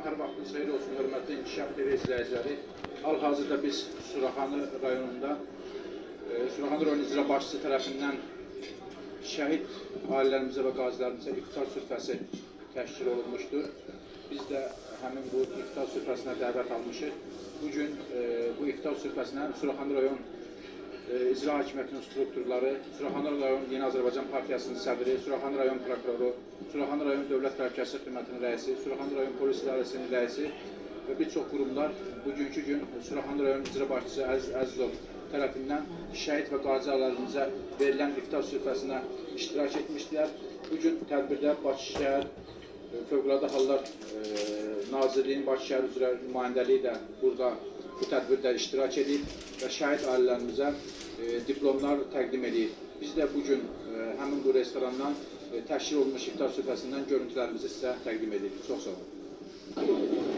Hər vaxtınız xeyir olsun, hörmətli İnkişaf TV izləyiciləri. Hal-hazırda biz Suraxanı rayonunda, e, Suraxanı rayon icra başçısı tərəfindən şəhid ailələrimizə və qazilərimizə iftar süfrəsi təşkil olunmuşdur. Biz də həmin bu iftar süfrəsinə dəvət almışıq. Bu gün e, bu iftar süfrəsinə Suraxanı rayon icra hakimiyyətinin strukturları, Suraxanı rayon Yeni Azərbaycan Partiyasının sədri, Suraxanı rayon prokuroru, Suraxanı rayon Dövlət Təhlükəsizlik Xidmətinin rəisi, Suraxanı rayon Polis İdarəsinin rəisi və bir çox qurumlar bugünkü gün Suraxanı rayon icra başçısı Əziz Əzizov tərəfindən şəhid və qazi verilən iftar süfrəsinə iştirak etmişdilər. Bu gün tədbirdə Bakı şəhər e, Fövqəladə Hallar e, Nazirliyinin Bakı şəhər üzrə nümayəndəliyi də burada bu tədbirdə iştirak edib və şəhid ailələrimizə e, diplomlar təqdim edib. Biz də bu gün e, həmin bu restorandan e, təşkil olunmuş iftar süfrəsindən görüntülərimizi sizə təqdim edirik. Çox sağ olun.